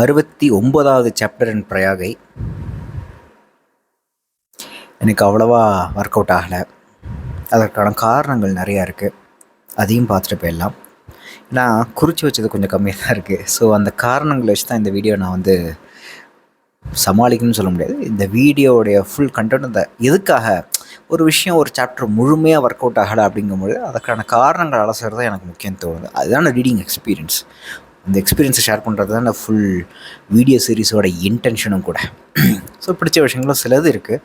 அறுபத்தி ஒன்பதாவது சாப்டர் இன் பிரயாகை. எனக்கு அவ்வளவா ஒர்க் அவுட் ஆகலை. அதற்கான காரணங்கள் நிறையா இருக்குது அதையும் பார்த்துட்டு போயிடலாம். ஏன்னா குறித்து வச்சது கொஞ்சம் கம்மியாக தான் இருக்குது ஸோ அந்த காரணங்களை வச்சு தான் இந்த வீடியோ நான் வந்து சமாளிக்கணும்னு சொல்ல முடியாது. இந்த வீடியோவுடைய ஃபுல் கண்டென்ட் இந்த எதுக்காக? ஒரு விஷயம் ஒரு சாப்டர் முழுமையாக ஒர்க் அவுட் ஆகலை அப்படிங்கும்போது அதுக்கான காரணங்கள் அலசுறது தான் எனக்கு முக்கியம் தோணுது. அதுதான் ரீடிங் எக்ஸ்பீரியன்ஸ் அந்த எக்ஸ்பீரியன்ஸை ஷேர் பண்ணுறது தான் ஃபுல் வீடியோ சீரிஸோட இன்டென்ஷனும் கூட. ஸோ பிடிச்ச விஷயங்களும் சிலது இருக்குது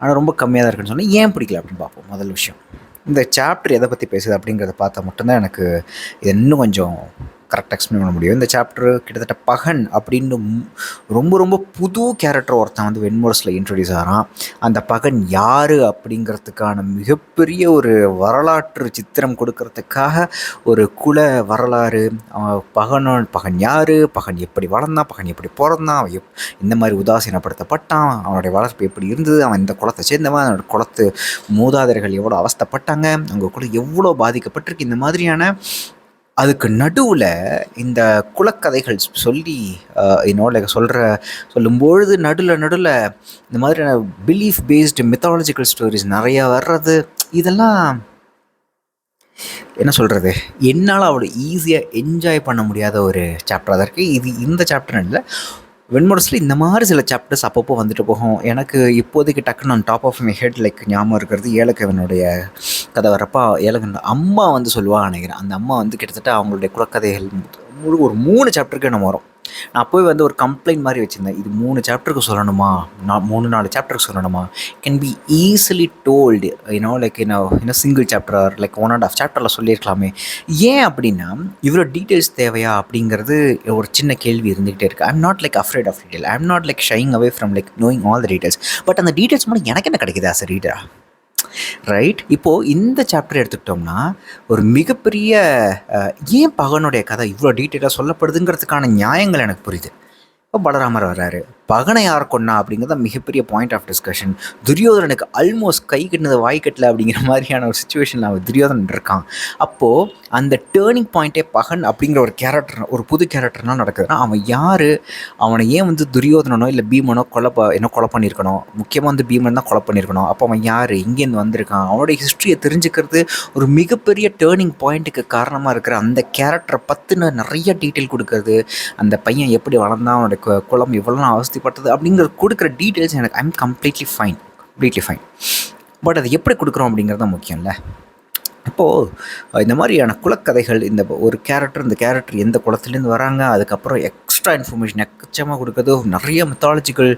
ஆனால் ரொம்ப கம்மியாக தான் இருக்குன்னு சொன்னால் ஏன் பிடிக்கல அப்படின்னு பார்ப்போம். முதல் விஷயம். இந்த சாப்டர் எதை பற்றி பேசுது அப்படிங்கிறத பார்த்தா மட்டும்தான் எனக்கு இது இன்னும் கொஞ்சம் கரெக்டாக எக்ஸ்பிளைன் பண்ண முடியும். இந்த சாப்டர் கிட்டத்தட்ட பகன் அப்படின்னு ரொம்ப ரொம்ப புது கேரக்டர் ஒருத்தன் வந்து வெண்முரசில் இன்ட்ரடியூஸ் ஆகிறான் அந்த பகன் யார் அப்படிங்கிறதுக்கான மிகப்பெரிய ஒரு வரலாற்று சித்திரம் கொடுக்கறதுக்காக ஒரு குல வரலாறு பகனோன் பகன் யார் பகன் எப்படி வளர்ந்தான் பகன் எப்படி பிறந்தான் அவன் எப் இந்த மாதிரி உதாசீனப்படுத்தப்பட்டான் அவனுடைய வளர்ப்பு எப்படி இருந்தது அவன் இந்த குளத்தை சேர்ந்தவன் அவனோட குளத்து மூதாதையர்கள் எவ்வளோ அவஸ்தப்பட்டாங்க அவங்க கூட எவ்வளோ பாதிக்கப்பட்டிருக்கு இந்த மாதிரியான அதுக்கு நடுவில் இந்த குலக்கதைகள் சொல்லி என்னோட சொல்கிற சொல்லும்பொழுது நடுவில் நடுவில் இந்த மாதிரியான பிலீஃப் பேஸ்டு மித்தாலஜிக்கல் ஸ்டோரிஸ் நிறையா வர்றது இதெல்லாம் என்ன சொல்கிறது என்னால் அவ்வளோ ஈஸியாக என்ஜாய் பண்ண முடியாத ஒரு சாப்டராக தான் இருக்குது இது இந்த சாப்டர் இல்லை வெண்முரசில் இந்த மாதிரி சில சாப்டர்ஸ் அப்பப்போ வந்துட்டு போகும். எனக்கு இப்போதைக்கு டக்குன்னு நான் top of my head like ஞாபகம் இருக்கிறது ஏலக்கவனுடைய கதை வரப்போ ஏலக்கன் அம்மா வந்து சொல்லுவாங்க நினைக்கிறேன். அந்த அம்மா வந்து கிட்டத்தட்ட அவங்களுடைய குலக்கதைகள் முழு ஒரு மூணு சாப்டருக்கு நம்ம வரும். நான் போய் வந்து ஒரு கம்ப்ளைண்ட் மாதிரி வச்சுருந்தேன். இது மூணு சாப்டருக்கு சொல்லணுமா? நான் மூணு நாலு சாப்டருக்கு சொல்லணுமா? Can be easily told you know like என்ன என்ன single chapter like one and half சாப்டரில் சொல்லியிருக்கலாமே. ஏன் அப்படின்னா இவ்வளோ டீட்டெயில்ஸ் தேவையா அப்படிங்கிறது ஒரு சின்ன கேள்வி இருந்துகிட்டே இருக்குது I'm not like afraid of detail I'm not like shying away from like knowing all the details but அந்த டீட்டெயில்ஸ் மூலம் எனக்கு என்ன கிடைக்குது ஆஸ் அ ரீடராக ரைட் இப்போது இந்த சாப்டர் எடுத்துக்கிட்டோம்னா ஒரு மிகப்பெரிய ஏன் பகனுடைய கதை இவ்வளோ டீட்டெயிலாக சொல்லப்படுதுங்கிறதுக்கான நியாயங்கள் எனக்கு புரியுது. இப்போ பலராமர் வர்றாரு. பகனை யார் கொண்டா அப்படிங்கிறது மிகப்பெரிய பாயிண்ட் ஆஃப் டிஸ்கஷன் துரியோதனனுக்கு ஆல்மோஸ்ட் கை கட்டினது வாய் கட்டல அப்படிங்கிற மாதிரியான ஒரு சுச்சுவேஷனில் அவன் துரியோதனன் இருக்கான். அப்போது அந்த டேர்னிங் பாயிண்ட்டே பகன் அப்படிங்கிற ஒரு கேரக்டர் ஒரு புது கேரக்டர்னால் நடக்குதுன்னா அவன் யார்? அவனை ஏன் வந்து துரியோதனனோ இல்லை பீமனோ கொலை என்ன கொலை பண்ணியிருக்கணும் முக்கியமாக வந்து பீமன் தான் கொலை பண்ணியிருக்கணும் அப்போ அவன் யார்? இங்கேருந்து வந்திருக்கான். அவனுடைய ஹிஸ்ட்ரியை தெரிஞ்சுக்கிறது ஒரு மிகப்பெரிய டேர்னிங் பாயிண்ட்டுக்கு காரணமாக இருக்கிற அந்த கேரக்டரை பற்றின நிறைய டீட்டெயில் கொடுக்கறது. அந்த பையன் எப்படி வளர்ந்தான்? அவனுடைய குளம் இவ்வளோ அவஸ்தி பட்டது அப்படிங்கிற கொடுக்குற டீட்டெயில்ஸ் எனக்கு I'm completely fine completely fine but அது எப்படி கொடுக்குறோம் அப்படிங்கிறது தான் முக்கியம்ல இப்போது இந்த மாதிரியான குலக்கதைகள் இந்த ஒரு கேரக்டர் இந்த கேரக்டர் எந்த குளத்துலேருந்து வராங்க அதுக்கப்புறம் எக்ஸ்ட்ரா இன்ஃபர்மேஷன் எக்கச்சமாக கொடுக்குறது நிறைய மெத்தாலஜிக்கல்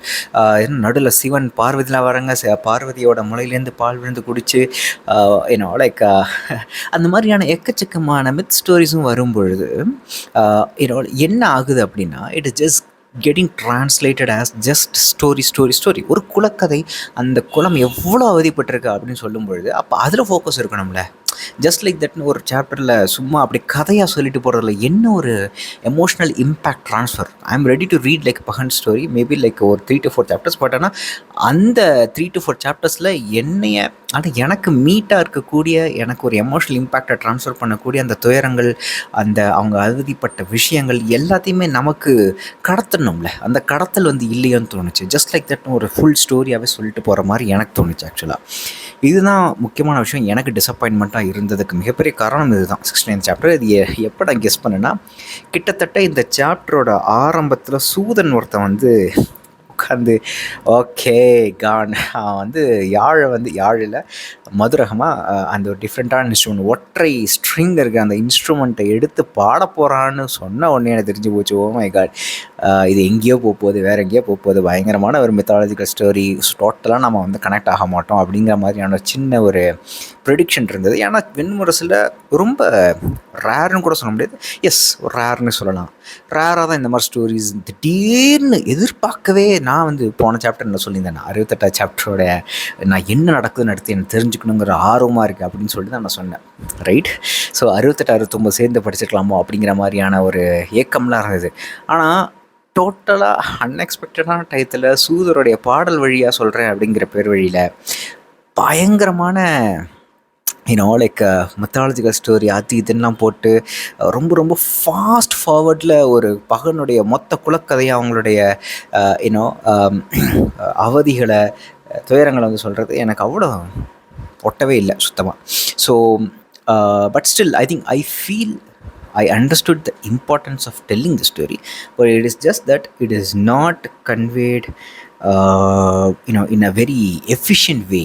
என்ன நடுவில் சிவன் பார்வதியெலாம் வராங்க பார்வதியோட முளையிலேருந்து பால் விழுந்து குடித்து என்ன லைக் அந்த மாதிரியான எக்கச்சக்கமான மித் ஸ்டோரிஸும் வரும் பொழுது என்னோட என்ன ஆகுது அப்படின்னா it is just getting translated as just story story story ஒரு குலக்கதை அந்த குளம் எவ்வளோ அவதிப்பட்டிருக்கு அப்படின்னு சொல்லும் பொழுது அப்போ அதில் ஃபோக்கஸ் இருக்கணும்ல. ஜஸ்ட் லைக் தட்னு ஒரு சாப்டரில் சும்மா அப்படி கதையாக சொல்லிட்டு போகிறதுல என்ன ஒரு emotional impact transfer I am ready to read like Bakan story maybe like ஒரு three to four chapters but ஆனால் அந்த த்ரீ டு ஃபோர் சாப்டர்ஸில் என்னைய ஆனால் எனக்கு மீட்டாக இருக்கக்கூடிய எனக்கு ஒரு எமோஷ்னல் இம்பேக்டை ட்ரான்ஸ்ஃபர் பண்ணக்கூடிய அந்த துயரங்கள் அந்த அவங்க அவதிப்பட்ட விஷயங்கள் எல்லாத்தையுமே நமக்கு கடத்தணும்ல. அந்த கடத்தல் வந்து இல்லையோன்னு தோணுச்சு. ஜஸ்ட் லைக் தட்னு ஒரு ஃபுல் ஸ்டோரியாகவே சொல்லிட்டு போகிற மாதிரி எனக்கு தோணுச்சு ஆக்சுவலாக இதுதான் முக்கியமான விஷயம். எனக்கு டிசப்பாயின்மெண்ட்டாக இருந்ததுக்கு மிகப்பெரிய காரணம் இதுதான். சிக்ஸ்டி நைன் சாப்டர் இது எப்போ நான் கெஸ் பண்ணேன்னா கிட்டத்தட்ட இந்த சாப்டரோட ஆரம்பத்தில் சூதன் ஒருத்தன் வந்து உட்காந்து ஓகே கான். வந்து யாழை வந்து யாழில் மதுரகமாக அந்த ஒரு டிஃப்ரெண்ட்டான இன்ஸ்ட்ருமெண்ட் ஒற்றை ஸ்ட்ரிங் இருக்க அந்த இன்ஸ்ட்ருமெண்ட்டை எடுத்து பாட போகிறான்னு சொன்ன உடனே எனக்கு தெரிஞ்சு போச்சு ஓ மை காட் இது எங்கேயோ போக போகுது வேறு எங்கேயோ போக போகுது பயங்கரமான ஒரு மெத்தாலஜிக்கல் ஸ்டோரி டோட்டலாக நம்ம வந்து கனெக்ட் ஆக மாட்டோம் அப்படிங்கிற மாதிரியான சின்ன ஒரு ப்ரெடிக்ஷன் இருந்தது. ஏன்னா விண்முரசில் ரொம்ப ரேர்னு கூட சொல்ல முடியாது. எஸ் ஒரு ரேர்னு சொல்லலாம். ரேராக தான் இந்த மாதிரி ஸ்டோரிஸ் திடீர்னு எதிர்பார்க்கவே நான் வந்து போன சாப்டர் என்ன சொல்லியிருந்தேன். நான் அறுபத்தெட்டாவது சாப்டரோட நான் என்ன நடக்குதுன்னு அடுத்து எனக்கு தெரிஞ்சுக்கணுங்கிற ஆர்வமாக இருக்குது அப்படின்னு சொல்லிட்டு தான் நான் சொன்னேன். ரைட் ஸோ அறுபத்தெட்டு அறுபத்தொம்பது சேர்ந்து படிச்சிருக்கலாமோ அப்படிங்கிற மாதிரியான ஒரு ஏக்கம்லாம் இருந்தது. ஆனால் டோட்டலாக அன்எக்ஸ்பெக்டடான டயத்தில் சூதருடைய பாடல் வழியாக சொல்கிறேன் அப்படிங்கிற பேர் வழியில் பயங்கரமான யூனோ லைக் மெத்தாலஜிக்கல் ஸ்டோரி அது இதெல்லாம் போட்டு ரொம்ப ரொம்ப ஃபாஸ்ட் ஃபார்வர்டில் ஒரு பகனுடைய மொத்த குலக்கதையை அவங்களுடைய யூனோ um, அவதிகளை துயரங்களை வந்து சொல்கிறது எனக்கு அவ்வளோ ஒட்டவே இல்லை சுத்தமாக so but still I think I feel I understood the importance of telling the story but it is just that it is not conveyed you know in a very efficient way.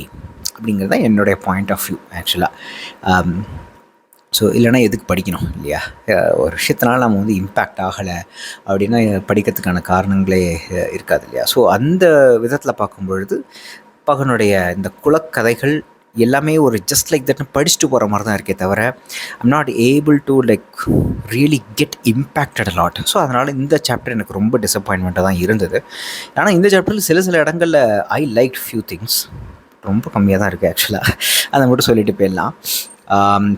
அப்படிங்கிறது தான் என்னுடைய point of view ஆக்சுவலாக so இல்லைனா எதுக்கு படிக்கணும் இல்லையா? ஒரு விஷயத்தினால நம்ம வந்து இம்பேக்ட் ஆகலை அப்படின்னா படிக்கிறதுக்கான காரணங்களே இருக்காது இல்லையா? ஸோ அந்த விதத்தில் பார்க்கும் பொழுது பகனுடைய இந்த குலக்கதைகள் எல்லாமே ஒரு ஜஸ்ட் லைக் தட்னு படிச்சுட்டு போகிற மாதிரி தான் இருக்கே தவிர I'm not able to like really get impacted lot so அதனால் இந்த சாப்டர் எனக்கு ரொம்ப டிசப்பாயின்மெண்ட்டாக தான் இருந்தது. ஆனால் இந்த சாப்டரில் சில சில இடங்களில் ஐ லைக் ஃபியூ திங்ஸ் ரொம்ப கம்மியாக தான் இருக்குது ஆக்சுவலாக அதை மட்டும் சொல்லிட்டு போயிடலாம்.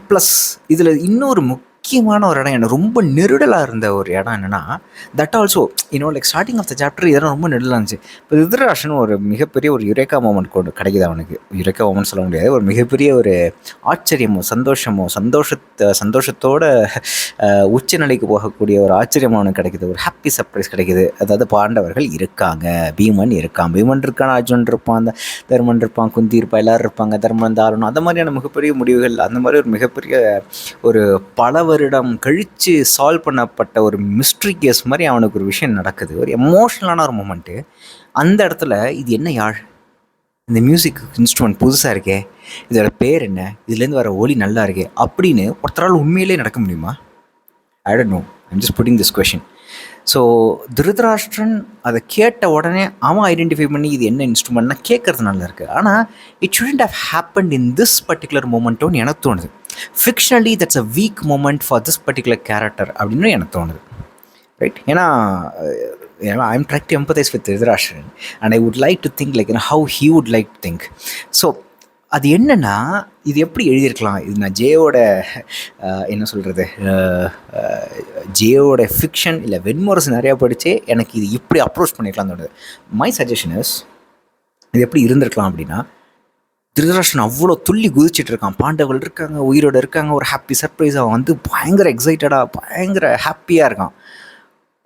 ப்ளஸ் இதில் இன்னொரு முக் முக்கியமான ஒரு இடம் எனக்கு ரொம்ப நெருடலாக இருந்த ஒரு இடம் என்னென்னா தட் ஆல்சோ இன்னொரு like starting of the chapter இதெல்லாம் ரொம்ப நெருடலாக இருந்துச்சு. இப்போ திருதராஷன் ஒரு மிகப்பெரிய ஒரு யுரேக்கா மூமெண்ட் கொண்டு கிடைக்குது அவனுக்கு. யுரேக்கா மூமெண்ட் சொல்ல முடியாது. ஒரு மிகப்பெரிய ஒரு ஆச்சரியமோ சந்தோஷமோ சந்தோஷத்தை சந்தோஷத்தோட உச்சநிலைக்கு போகக்கூடிய ஒரு ஆச்சரியம் அவனுக்கு கிடைக்குது. ஒரு ஹாப்பி சர்ப்ரைஸ் கிடைக்குது. அதாவது பாண்டவர்கள் இருக்காங்க. பீமன் இருக்கான். பீமன் இருக்கான் அர்ஜுன் இருப்பான் அந்த தர்மன் இருப்பான் குந்தி இருப்பான் எல்லாரும் இருப்பாங்க தர்மன் தாரணம் அந்த மாதிரியான மிகப்பெரிய முடிவுகள் அந்த மாதிரி ஒரு மிகப்பெரிய ஒரு பல வருடம் கழித்து சால்வ் பண்ணப்பட்ட ஒரு மிஸ்ட்ரி கேஸ் மாதிரி அவனுக்கு ஒரு விஷயம் நடக்குது. ஒரு எமோஷ்னலான ஒரு மூமெண்ட்டு அந்த இடத்துல இது என்ன யாழ்? இந்த மியூசிக் இன்ஸ்ட்ருமெண்ட் புதுசாக இருக்கே. இதோட பேர் என்ன? இதுலேருந்து வர ஒலி நல்லா இருக்கே. அப்படின்னு ஒருத்தரால் உண்மையிலே நடக்க முடியுமா? I don't know I'm just putting this question so Dhritarashtra அதை கேட்ட உடனே அவன் ஐடென்டிஃபை பண்ணி இது என்ன இன்ஸ்ட்ருமெண்ட்னா கேட்கறது நல்லா இருக்குது ஆனால் it shouldn't have happen in this particular மூமெண்ட்டோன்னு எனக்கு தோணுது. Fictionally that's a weak moment for this particular character அப்படின்னு எனக்கு தோணுது. ரைட் ஏன்னா ஏன்னா I'm trying to with Dhritarashtra. And I would like to think like how he would like to think so அது என்னென்னா இது எப்படி எழுதியிருக்கலாம்? இது நான் ஜேயோட என்ன சொல்கிறது ஜேயோட ஃபிக்ஷன் இல்லை வெண்முரசு நிறையா படித்து எனக்கு இது இப்படி அப்ரோச் பண்ணிக்கலாம் தோணுது. மை சஜஷன் இஸ் இது எப்படி இருந்திருக்கலாம் அப்படின்னா திருதராஷன் அவ்வளோ துள்ளி குதிச்சுட்டு இருக்கான். பாண்டவர்கள் இருக்காங்க உயிரோட இருக்காங்க ஒரு ஹாப்பி சர்ப்ரைஸ் அவன் வந்து பயங்கர எக்ஸைட்டடாக பயங்கர ஹாப்பியாக இருக்கான்.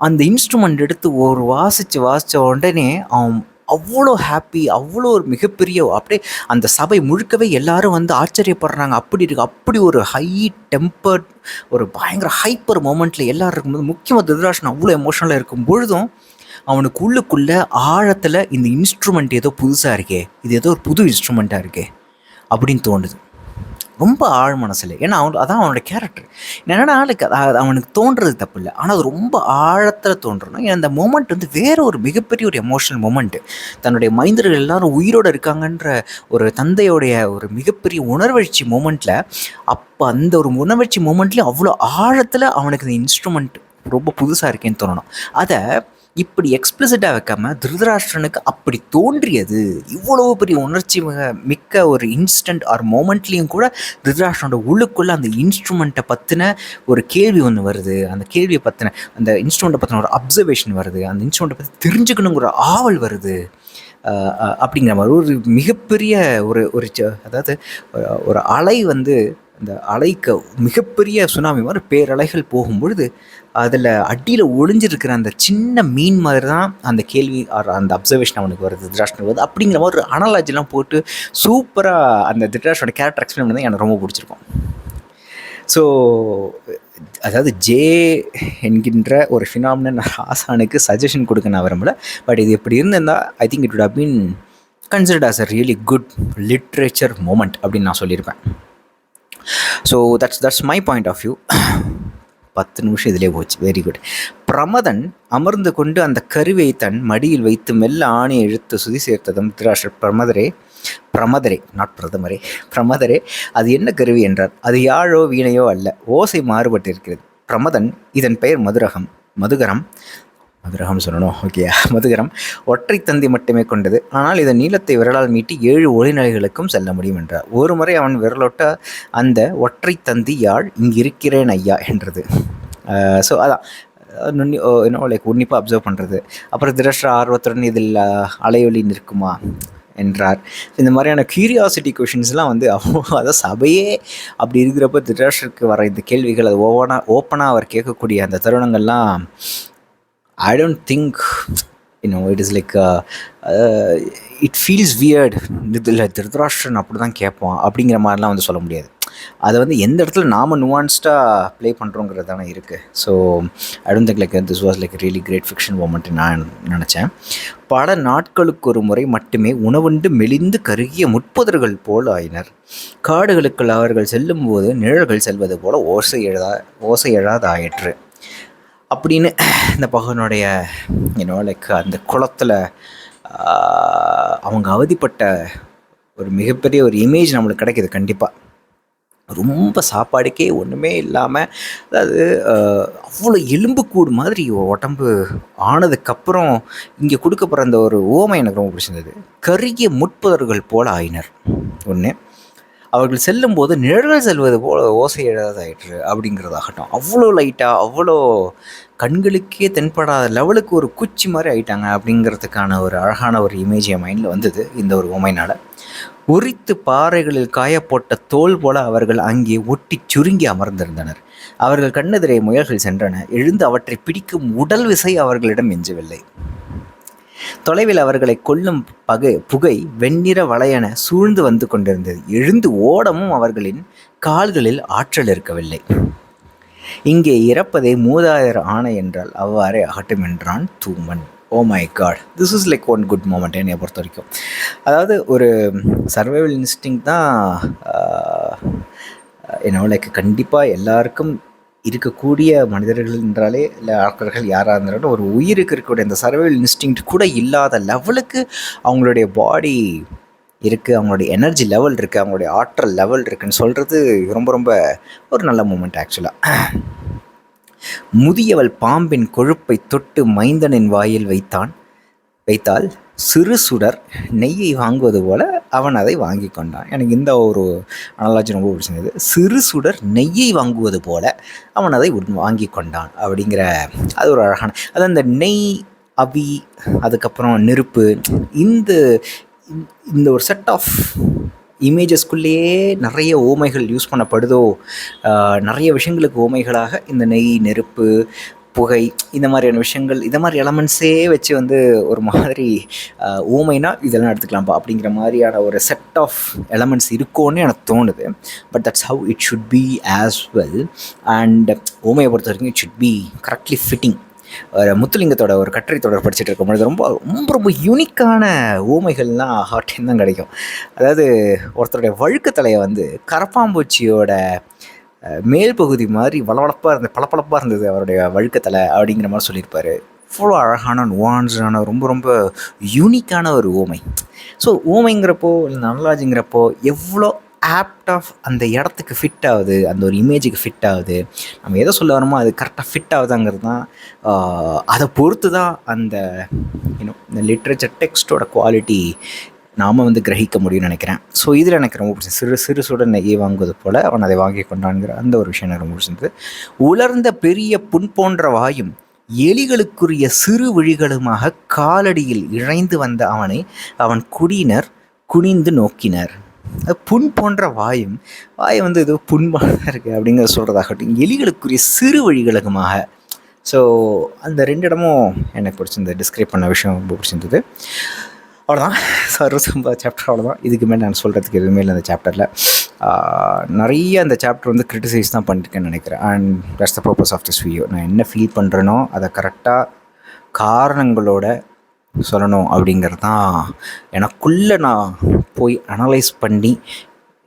அந்த இன்ஸ்ட்ருமெண்ட் எடுத்து ஒரு வாசித்து வாசித்த உடனே அவன் அவ்வளோ ஹாப்பி அவ்வளோ ஒரு மிகப்பெரிய அப்படியே அந்த சபை முழுக்கவே எல்லாரும் வந்து ஆச்சரியப்படுறாங்க. அப்படி இருக்கு அப்படி ஒரு ஹை டெம்பர்ட் ஒரு பயங்கர ஹைப்பர் மூமெண்ட்டில் எல்லோரும் இருக்கும்போது முக்கியமாக திருதராஷ்டிரன் அவ்வளோ எமோஷனலாக இருக்கும் பொழுதும் அவனுக்கு உள்ளுக்குள்ளே ஆழத்தில் இந்த இன்ஸ்ட்ருமெண்ட் ஏதோ புதுசாக இருக்கே இது ஏதோ ஒரு புது இன்ஸ்ட்ருமெண்ட்டாக இருக்கே அப்படின்னு தோணுது. ரொம்ப ஆழ் மனசில். ஏன்னா அவன் அதான் அவனோட கேரக்டர் என்னென்னா லைக் அவனுக்கு தோன்றது தப்பு இல்லை ஆனால் அது ரொம்ப ஆழத்தில் தோன்றணும். ஏன்னா அந்த மூமெண்ட் வந்து வேற ஒரு மிகப்பெரிய ஒரு எமோஷனல் மூமெண்ட்டு தன்னுடைய மைந்தர்கள் எல்லாரும் உயிரோடு இருக்காங்கன்ற ஒரு தந்தையோடைய ஒரு மிகப்பெரிய உணர்வழ்ச்சி மூமெண்ட்டில் அப்போ அந்த ஒரு உணர்வழ்ச்சி மூமெண்ட்லேயும் அவ்வளோ ஆழத்தில் அவனுக்கு இந்த இன்ஸ்ட்ருமெண்ட் ரொம்ப புதுசாக இருக்கேன்னு தோணணும். அதை இப்படி எக்ஸ்பிளிசிட்டாக வைக்காம திருதராஷ்டிரனுக்கு அப்படி தோன்றியது. இவ்வளோ பெரிய உணர்ச்சி மிக்க ஒரு இன்ஸ்டன்ட் ஆர் மோமெண்ட்லேயும் கூட திருதராஷ்டிரனோட உள்ளுக்குள்ளே அந்த இன்ஸ்ட்ருமெண்ட்டை பற்றின ஒரு கேள்வி ஒன்று வருது. அந்த கேள்வியை பற்றின அந்த இன்ஸ்ட்ருமெண்ட்டை பற்றின ஒரு அப்சர்வேஷன் வருது. அந்த இன்ஸ்ட்ருமெண்ட்டை பற்றி தெரிஞ்சுக்கணுங்கிற ஆவல் வருது. அப்படிங்கிற மாதிரி ஒரு மிகப்பெரிய ஒரு ஒரு அதாவது ஒரு- ஒரு அலை வந்து அந்த அலைக்கு மிகப்பெரிய சுனாமி மாதிரி பேரலைகள் போகும்பொழுது அதில் அடியில் ஒளிஞ்சிருக்கிற அந்த சின்ன மீன் மாதிரி தான் அந்த கேள்வி ஆர் அந்த அப்சர்வேஷன் அவனுக்கு வருது. திருடாஷ்டன் வருது. அப்படிங்கிற மாதிரி ஒரு அனலாஜிலாம் போட்டு சூப்பராக அந்த திருடாஷோட கேரக்டர் எக்ஸ்பிளைன் பண்ணி எனக்கு ரொம்ப பிடிச்சிருக்கும். ஸோ அதாவது ஜே என்கின்ற ஒரு ஃபினாமினன் ஆசானுக்கு சஜஷன் கொடுக்க நான் விரும்பல. பட் இது எப்படி இருந்திருந்தால் I think it would have been as a really good literature moment அப்படின்னு நான் சொல்லியிருப்பேன். So that's that's my point of view பத்து நிமிஷம் இதிலே போச்சு. வெரி குட் பிரமதன் அமர்ந்து கொண்டு அந்த கருவை தன் மடியில் வைத்து மெல்ல ஆணி இழுத்து சுதி சேர்த்ததும் திருராஷ்டர் பிரமதரே பிரமதரே நாட் பிரதமரே பிரமதரே அது என்ன கருவி? என்றார். அது யாழோ வீணையோ அல்ல. ஓசை மாறுபட்டிருக்கிறது. பிரமதன் இதன் பெயர் மதுரகம் மதுகரம். மதுரகம் சொல்லணும். ஓகே மதுகரம் ஒற்றை தந்தி மட்டுமே கொண்டது. ஆனால் இதன் நீளத்தை விரலால் மீட்டி ஏழு ஒளிநிலைகளுக்கும் செல்ல முடியும் என்றார். ஒரு முறை அவன் விரலோட்ட அந்த ஒற்றை தந்தி யாழ் இங்கிருக்கிறேன் ஐயா என்றது. Uh, ஸோ அதான். Uh, நுண்ணி oh, நுண்ணி என்ன லைக் உன்னிப்பாக அப்சர்வ் பண்ணுறது அப்புறம் திரஷ்ட ஆர்வத்துடன் இதில் uh, அலையொலி நிற்குமா என்றார். இந்த மாதிரியான கியூரியாசிட்டி கொஷின்ஸ்லாம் வந்து அவ அதாவது சபையே அப்படி இருக்கிறப்ப திருடாஷருக்கு வர இந்த கேள்விகள் அது ஓவனாக ஓப்பனாக அவர் கேட்கக்கூடிய அந்த தருணங்கள்லாம் I don't think you know it is like it feels weird இதில் திருதராஷ்டிரன் அப்படி தான் கேட்பான் அப்படிங்கிற மாதிரிலாம் வந்து சொல்ல முடியாது. அதை வந்து எந்த இடத்துல நாம் நுவான்ஸ்டாக ப்ளே பண்ணுறோங்கிறது தானே இருக்குது so I don't think like this was like really great fiction moment நான் நினச்சேன். பல நாட்களுக்கு ஒரு முறை மட்டுமே உணவுண்டு மெலிந்து கருகிய முட்புதர்கள் போல் ஆயினர். காடுகளுக்குள் அவர்கள் செல்லும்போது நிழல்கள் செல்வது போல் ஓசை எழுதா ஓசை எழாதாயிற்று. அப்படின்னு இந்த பகவனுடைய யூனோ லைக் அந்த குளத்தில் அவங்க அவதிப்பட்ட ஒரு மிகப்பெரிய ஒரு இமேஜ் நம்மளுக்கு கிடைக்கிது கண்டிப்பாக ரொம்ப சாப்பாடுக்கே ஒன்றுமே இல்லாமல் அதாவது அவ்வளோ எலும்பு கூடு மாதிரி உடம்பு ஆனதுக்கப்புறம் இங்கே கொடுக்கப்படுற அந்த ஒரு ஓமை எனக்கு ரொம்ப பிடிச்சிருந்தது. கருகிய முட்புதர்கள் போல ஆயினர். ஒன்று அவர்கள் செல்லும்போது நிழல்கள் செல்வது போல் ஓசை அப்படிங்கிறதாகட்டும். அவ்வளோ லைட்டாக அவ்வளோ கண்களுக்கே தென்படாத லெவலுக்கு ஒரு குச்சி மாதிரி ஆயிட்டாங்க அப்படிங்கிறதுக்கான ஒரு அழகான ஒரு இமேஜ் என் மைண்டில் வந்தது இந்த ஒரு உமைனால். உரித்து பாறைகளில் காயப்போட்ட தோல் போல அவர்கள் அங்கே ஒட்டி சுருங்கி அமர்ந்திருந்தனர். அவர்கள் கண்ணெதிரே முயல்கள் சென்றன. எழுந்து அவற்றை பிடிக்கும் உடல் விசை அவர்களிடம் எஞ்சவில்லை. தொலைவில் அவர்களை கொல்லும் பகை புகை வெண்ணிற வளையன சூழ்ந்து வந்து கொண்டிருந்தது. எழுந்து ஓடமும் அவர்களின் கால்களில் ஆற்றல் இருக்கவில்லை. இங்கே இறப்பதை மூதாயிர ஆணை என்றால் அவ்வாறே அகட்டும் என்றான் தூமன். Oh O my God this is like one good moment என்னை பொறுத்த வரைக்கும் அதாவது ஒரு சர்வைவல் இன்ஸ்டிங் தான் என்னோட லைக் கண்டிப்பாக எல்லாருக்கும் இருக்கக்கூடிய மனிதர்கள் என்றாலே இல்லை ஆட்கர்கள் யாராக இருந்தாலும் ஒரு உயிருக்கு இருக்கக்கூடிய அந்த சர்வைவல் இன்ஸ்டிங் கூட இல்லாத லெவலுக்கு அவங்களுடைய பாடி இருக்குது அவங்களுடைய எனர்ஜி லெவல் இருக்குது அவங்களுடைய ஆற்றல் லெவல் இருக்குதுன்னு சொல்கிறது ரொம்ப ரொம்ப ஒரு நல்ல மூமெண்ட் ஆக்சுவலாக முதியவள் பாம்பின் கொழுப்பை தொட்டு மைந்தனின் வாயில் வைத்தான். வைத்தால் சிறு சுடர் நெய்யை வாங்குவது போல அவன் அதை வாங்கி கொண்டான். எனக்கு இந்த ஒரு அனலாஜி ரொம்ப பிடிச்சிருந்தது. சிறு சுடர் நெய்யை வாங்குவது போல அவன் அதை வாங்கி கொண்டான் அப்படிங்கிற அது ஒரு அழகான அது அந்த நெய் அபி அதுக்கப்புறம் நெருப்பு இந்த இந்த ஒரு செட் ஆஃப் இமேஜஸ்குள்ளேயே நிறைய ஓமைகள் யூஸ் பண்ணப்படுதோ நிறைய விஷயங்களுக்கு ஓமைகளாக இந்த நெய் நெருப்பு புகை இந்த மாதிரியான விஷயங்கள் இந்த மாதிரி எலமெண்ட்ஸே வச்சு வந்து ஒரு மாதிரி ஊமைனா இதெல்லாம் எடுத்துக்கலாம்ப்பா அப்படிங்கிற மாதிரியான ஒரு செட் ஆஃப் எலமெண்ட்ஸ் இருக்கும்னு எனக்கு தோணுது. But that's how it should be as well and ஊமையை பொறுத்த வரைக்கும் it should be correctly fitting முத்துலிங்கத்தோட ஒரு கட்டுரை தொடர் படிச்சுட்டு இருக்கும் பொழுது ரொம்ப ரொம்ப ரொம்ப யூனிக்கான ஊமைகள்லாம் ஹார்ட்டின் தான் கிடைக்கும். அதாவது ஒருத்தருடைய வழுக்கு தலையை வந்து கரப்பாம்பூச்சியோட மேல் பகுதி மாதிரி வளவளப்பாக இருந்தது பளபளப்பாக இருந்தது அவருடைய வழுக்கத்தலை அப்படிங்கிற மாதிரி சொல்லியிருப்பார். அவ்வளோ அழகான நுவான்ஸான ரொம்ப ரொம்ப யூனிக்கான ஒரு ஓமை. ஸோ ஓமைங்கிறப்போ இல்லை நல்லாஜிங்கிறப்போ எவ்வளோ ஆப்ட் ஆஃப் அந்த இடத்துக்கு ஃபிட் ஆகுது அந்த ஒரு இமேஜுக்கு ஃபிட் ஆகுது. நம்ம எதை சொல்ல வரமோ அது கரெக்டாக ஃபிட் ஆகுதாங்கிறது தான் அதை பொறுத்து தான் அந்த யூனோ இந்த லிட்ரேச்சர் டெக்ஸ்ட்டோட குவாலிட்டி நாம் வந்து கிரகிக்க முடியும்னு நினைக்கிறேன். ஸோ இதில் எனக்கு ரொம்ப பிடிச்சது சிறு சிறு சுடன் நெய்யை வாங்குவது போல் அவன் அதை வாங்கி கொண்டான்கிற அந்த ஒரு விஷயம் எனக்கு ரொம்ப பிடிச்சிருந்தது. உலர்ந்த பெரிய புண் போன்ற வாயும் எலிகளுக்குரிய சிறு விழிகளுமாக காலடியில் இழைந்து வந்த அவனை அவன் குடியினர் குனிந்து நோக்கினர். புண் போன்ற வாயும் வாயை வந்து ஏதோ புண்பான இருக்குது அப்படிங்கிற சொல்கிறதாகட்டும் எலிகளுக்குரிய சிறு வழிகளுக்குமாக. ஸோ அந்த ரெண்டு இடமும் எனக்கு பிடிச்சிருந்தது டிஸ்கிரைப் பண்ண விஷயம் ரொம்ப பிடிச்சிருந்தது. அவ்வளோதான் சர்வசம்பா சாப்டர் அவ்வளோதான் இதுக்கு மேலே நான் சொல்கிறதுக்கு எதுவுமே இல்லை அந்த சாப்டரில் நிறைய அந்த சாப்டர் வந்து கிரிட்டிசைஸ் தான் பண்ணியிருக்கேன்னு நினைக்கிறேன். And that's the purpose of this video நான் என்ன ஃபீல் பண்ணுறேனோ அதை கரெக்டாக காரணங்களோட சொல்லணும் அப்படிங்கிறது தான் எனக்குள்ளே நான் போய் அனலைஸ் பண்ணி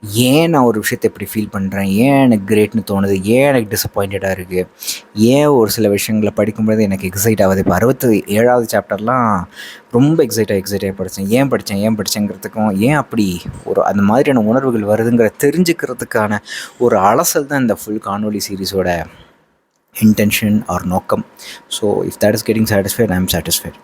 ஏன் நான் ஒரு விஷயத்தை எப்படி ஃபீல் பண்ணுறேன் ஏன் எனக்கு கிரேட்னு தோணுது? ஏன் எனக்கு டிசப்பாயிண்டடாக இருக்குது ஏன் ஒரு சில விஷயங்களை படிக்கும்போது எனக்கு எக்ஸைட் ஆகுது? இப்போ அறுபத்தி ஏழாவது சாப்டர்லாம் ரொம்ப எக்ஸைட்டாக எக்ஸைட்டாக படித்தேன் ஏன் படித்தேன் ஏன் படித்தேங்கிறதுக்கும் ஏன் அப்படி ஒரு அந்த மாதிரியான உணர்வுகள் வருதுங்கிற தெரிஞ்சுக்கிறதுக்கான ஒரு அலசல் தான் இந்த ஃபுல் காணொலி சீரீஸோட இன்டென்ஷன் ஆர் நோக்கம். So if that is getting satisfied I am satisfied